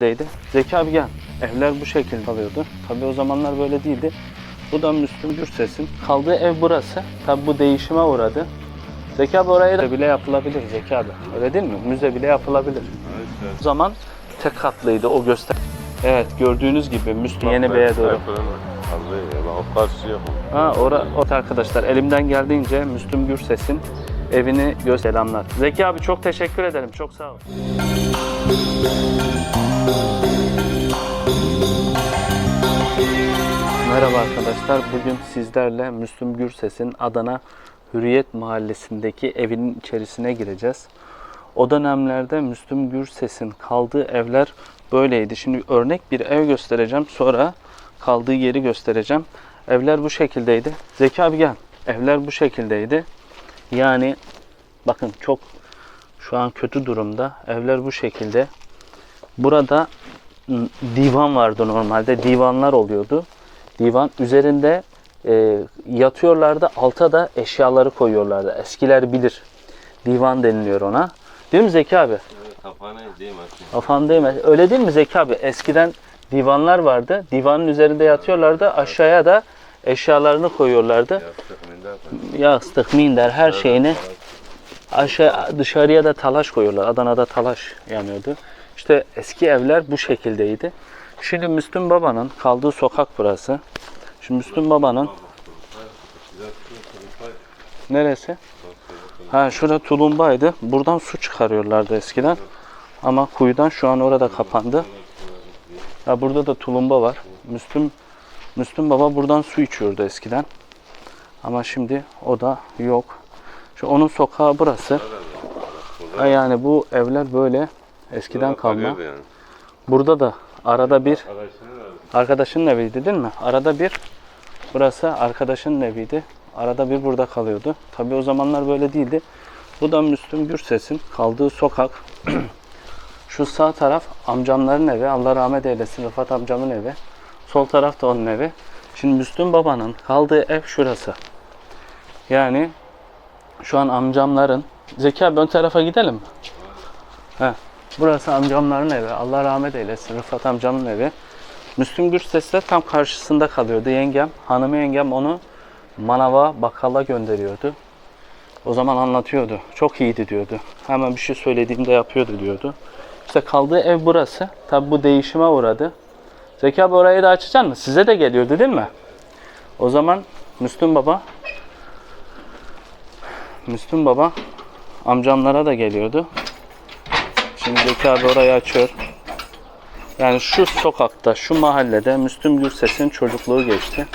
Deydi. Zeki abi gel. Evler bu şekilde kalıyordu. Tabi o zamanlar böyle değildi. Bu da Müslüm Gürses'in kaldığı ev burası. Tabi bu değişime uğradı. Zeki abi oraya da bile yapılabilir Zeki abi. Öyle değil mi? Müze bile yapılabilir. O zaman tek katlıydı o göster. Evet gördüğünüz gibi Müslüm Yeni Bey'e doğru. Ha ora, o arkadaşlar elimden geldiğince Müslüm Gürses'in evini göz selamlar. Zeki abi çok teşekkür ederim. Çok sağ ol. Merhaba arkadaşlar. Bugün sizlerle Müslüm Gürses'in Adana Hürriyet Mahallesi'ndeki evinin içerisine gireceğiz. O dönemlerde Müslüm Gürses'in kaldığı evler böyleydi. Şimdi örnek bir ev göstereceğim. Sonra kaldığı yeri göstereceğim. Evler bu şekildeydi. Zeki abi gel. Evler bu şekildeydi. Yani bakın çok şu an kötü durumda. Evler bu şekilde. Burada divan vardı normalde. Divanlar oluyordu. Divan üzerinde e, yatıyorlardı. Alta da eşyaları koyuyorlardı. Eskiler bilir. Divan deniliyor ona. Değil mi Zeki abi? Değil mi? Öyle değil mi Zeki abi? Eskiden divanlar vardı. Divanın üzerinde yatıyorlardı. Aşağıya da eşyalarını koyuyorlardı. Yastık minder. Yastık, minder her şeyini aşağı dışarıya da talaş koyuyorlar. Adana'da talaş yanıyordu. İşte eski evler bu şekildeydi. Şimdi Müslüm Baba'nın kaldığı sokak burası. Şimdi Müslüm Baba'nın neresi? Ha şurada tulumbaydı. Buradan su çıkarıyorlardı eskiden. Ama kuyudan şu an orada kapandı. Ha burada da tulumba var. Müslüm Müslüm Baba buradan su içiyordu eskiden. Ama şimdi o da yok. Şu onun sokağı burası. Yani bu evler böyle eskiden kalma. Yani. Burada da arada bir arkadaşının eviydi değil mi? Arada bir burası arkadaşının eviydi. Arada bir burada kalıyordu. Tabi o zamanlar böyle değildi. Bu da Müslüm Gürses'in kaldığı sokak. Şu sağ taraf amcamların evi. Allah rahmet eylesin Rıfat amcamın evi. Sol taraf da onun evi. Şimdi Müslüm babanın kaldığı ev şurası. Yani şu an amcamların Zeki abi ön tarafa gidelim mi? He. Burası amcamların evi. Allah rahmet eylesin. Rıfat amcamın evi. Müslüm Gürses de tam karşısında kalıyordu yengem. Hanımı yengem onu manava, bakkala gönderiyordu. O zaman anlatıyordu. Çok iyiydi diyordu. Hemen bir şey söylediğimde yapıyordu diyordu. İşte kaldığı ev burası. Tabi bu değişime uğradı. Zeki abi orayı da açacaksın mı? Size de geliyordu değil mi? O zaman Müslüm Baba Müslüm Baba amcamlara da geliyordu. Şimdi Zeki abi orayı açıyor. Yani şu sokakta, şu mahallede Müslüm Gürses'in çocukluğu geçti.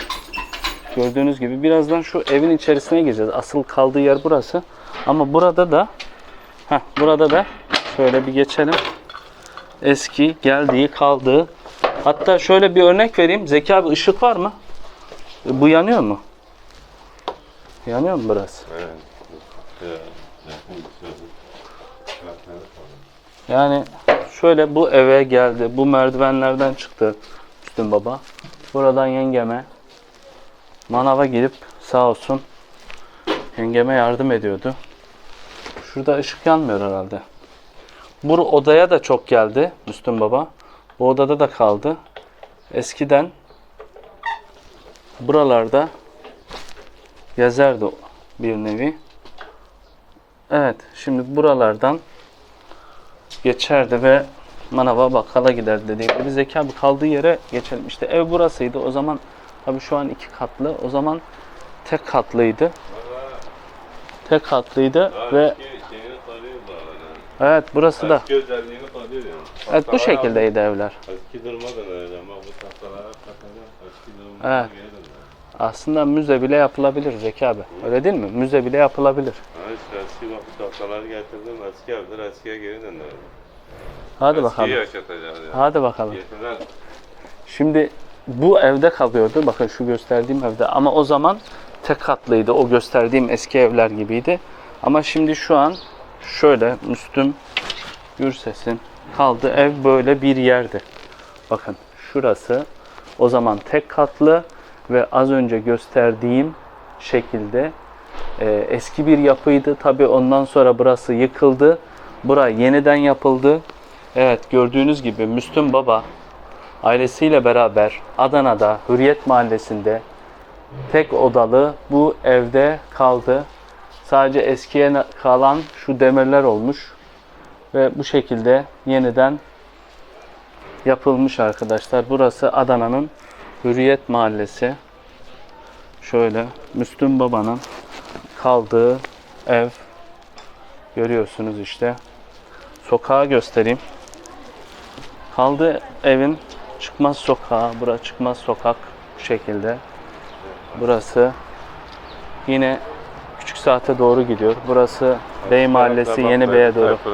Gördüğünüz gibi birazdan şu evin içerisine gireceğiz. Asıl kaldığı yer burası. Ama burada da heh, burada da şöyle bir geçelim. Eski geldiği, kaldığı. Hatta şöyle bir örnek vereyim. Zeki abi ışık var mı? E, Bu yanıyor mu? Yanıyor mu burası? Evet. Yani şöyle bu eve geldi. Bu merdivenlerden çıktı Müslüm Baba. Buradan yengeme manava girip sağ olsun yengeme yardım ediyordu. Şurada ışık yanmıyor herhalde. Bu odaya da çok geldi Müslüm Baba. Bu odada da kaldı. Eskiden buralarda gezerdi bir nevi. Evet, şimdi buralardan geçerdi ve manava bakkala giderdi dediğim gibi Zeki abi kaldığı yere geçelim. İşte ev burasıydı. O zaman tabii şu an iki katlı. O zaman tek katlıydı. Tek katlıydı Daha ve evet burası da Eski özelliğini yani. evet bu şekildeydi evler. Eski durmadan öyle ama bu tahtalara hakikaten eski durmadan Evet. geri. Aslında müze bile yapılabilir Zeki abi. Öyle değil mi? Müze bile yapılabilir. Ha işte eski bak getirdim eski evler eskiye geri döndü. Hadi bakalım. Eskiyi yaşatacağız yani. Hadi bakalım. Şimdi bu evde kalıyordu. Bakın şu gösterdiğim evde. Ama o zaman tek katlıydı. O gösterdiğim eski evler gibiydi. Ama şimdi şu an şöyle Müslüm Gürses'in kaldığı ev böyle bir yerdi. Bakın şurası o zaman tek katlı ve az önce gösterdiğim şekilde e, eski bir yapıydı. Tabi ondan sonra burası yıkıldı. Bura yeniden yapıldı. Evet gördüğünüz gibi Müslüm Baba ailesiyle beraber Adana'da Hürriyet Mahallesi'nde tek odalı bu evde kaldı. Sadece eskiye kalan şu demirler olmuş ve bu şekilde yeniden yapılmış arkadaşlar. Burası Adana'nın Hürriyet Mahallesi. Şöyle Müslüm Baba'nın kaldığı ev görüyorsunuz işte. Sokağı göstereyim. Kaldığı evin çıkmaz sokağı, bura çıkmaz sokak bu şekilde. Burası yine küçük saate doğru gidiyor. Burası Bey Mahallesi Yeni Bey'e doğru. Koy.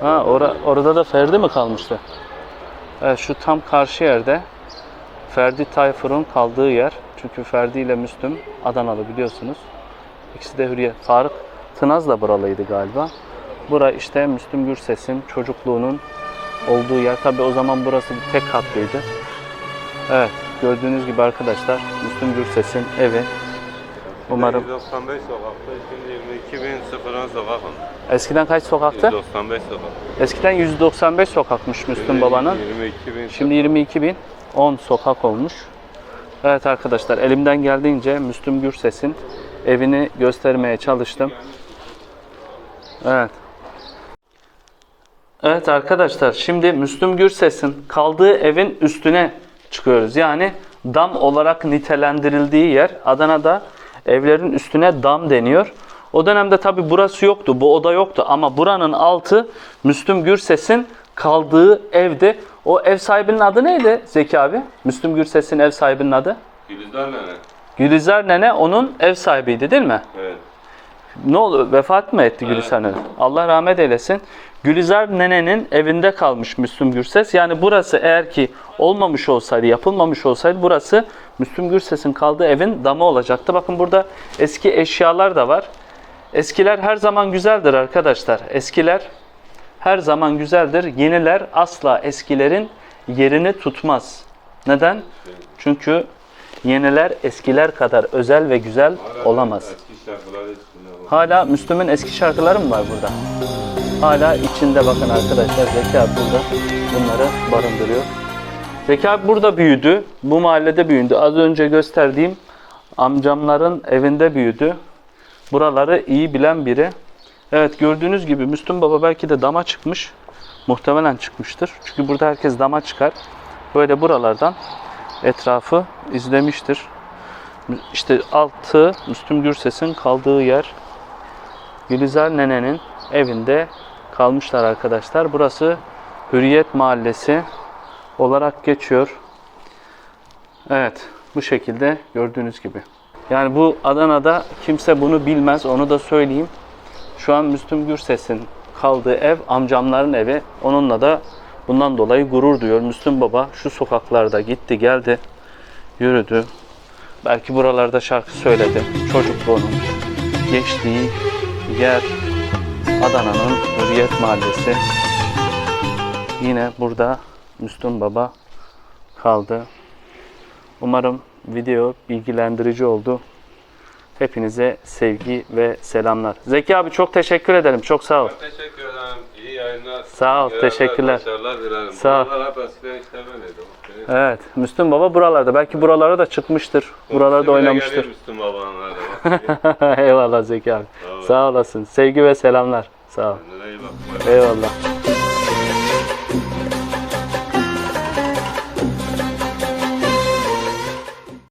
Ha ora, orada da Ferdi mi kalmıştı? Şu tam karşı yerde Ferdi Tayfur'un kaldığı yer. Çünkü Ferdi ile Müslüm Adanalı biliyorsunuz. İkisi de Hürriyet. Faruk Tınaz da buralıydı galiba. Bura işte Müslüm Gürses'in çocukluğunun olduğu yer. Tabi o zaman burası tek katlıydı. Evet gördüğünüz gibi arkadaşlar Müslüm Gürses'in evi. Umarım 195 sokakta şimdi 22 bin sıfırın sokakım. eskiden kaç sokaktı? 195 sokak. Eskiden 195 sokakmış Müslüm Baba'nın. 22 bin Şimdi 22 bin 10 sokak olmuş. Evet arkadaşlar elimden geldiğince Müslüm Gürses'in evini göstermeye çalıştım. Evet. Evet arkadaşlar şimdi Müslüm Gürses'in kaldığı evin üstüne çıkıyoruz. Yani dam olarak nitelendirildiği yer Adana'da evlerin üstüne dam deniyor. O dönemde tabi burası yoktu, bu oda yoktu ama buranın altı Müslüm Gürses'in kaldığı evdi. O ev sahibinin adı neydi Zeki abi? Müslüm Gürses'in ev sahibinin adı? Gülizar nene. Gülizar Nene onun ev sahibiydi değil mi? Evet. Ne oldu? Vefat mı etti Gülizar Nene? Allah rahmet eylesin. Gülizar Nene'nin evinde kalmış Müslüm Gürses. Yani burası eğer ki olmamış olsaydı, yapılmamış olsaydı burası Müslüm Gürses'in kaldığı evin damı olacaktı. Bakın burada eski eşyalar da var. Eskiler her zaman güzeldir arkadaşlar. Eskiler her zaman güzeldir. Yeniler asla eskilerin yerini tutmaz. Neden? Çünkü yeniler eskiler kadar özel ve güzel olamaz. Hala Müslüm'ün eski şarkıları mı var burada? Hala içinde bakın arkadaşlar Zeki burada bunları barındırıyor. Zeki burada büyüdü. Bu mahallede büyüdü. Az önce gösterdiğim amcamların evinde büyüdü. Buraları iyi bilen biri. Evet gördüğünüz gibi Müslüm Baba belki de dama çıkmış. Muhtemelen çıkmıştır. Çünkü burada herkes dama çıkar. Böyle buralardan etrafı izlemiştir. İşte altı Müslüm Gürses'in kaldığı yer. Gülizar Nene'nin evinde kalmışlar arkadaşlar. Burası Hürriyet Mahallesi olarak geçiyor. Evet, bu şekilde gördüğünüz gibi. Yani bu Adana'da kimse bunu bilmez, onu da söyleyeyim. Şu an Müslüm Gürses'in kaldığı ev amcamların evi. Onunla da bundan dolayı gurur duyuyor. Müslüm Baba şu sokaklarda gitti geldi, yürüdü. Belki buralarda şarkı söyledi. Çocukluğunun geçtiği yer Adana'nın Hürriyet Mahallesi. Yine burada Müslüm Baba kaldı. Umarım video bilgilendirici oldu. Hepinize sevgi ve selamlar. Zeki abi çok teşekkür ederim. Çok sağ ol. Teşekkür ederim. İyi yayınlar. Sağ ol, teşekkürler. Sağ ol. Evet, Müslüm Baba buralarda. Belki buralara da çıkmıştır. Buralarda oynamıştır. Müslüm babanın. Eyvallah Zeki abi. Sağ. Sağ olasın. Sevgi ve selamlar. Sağ ol. Eyvallah.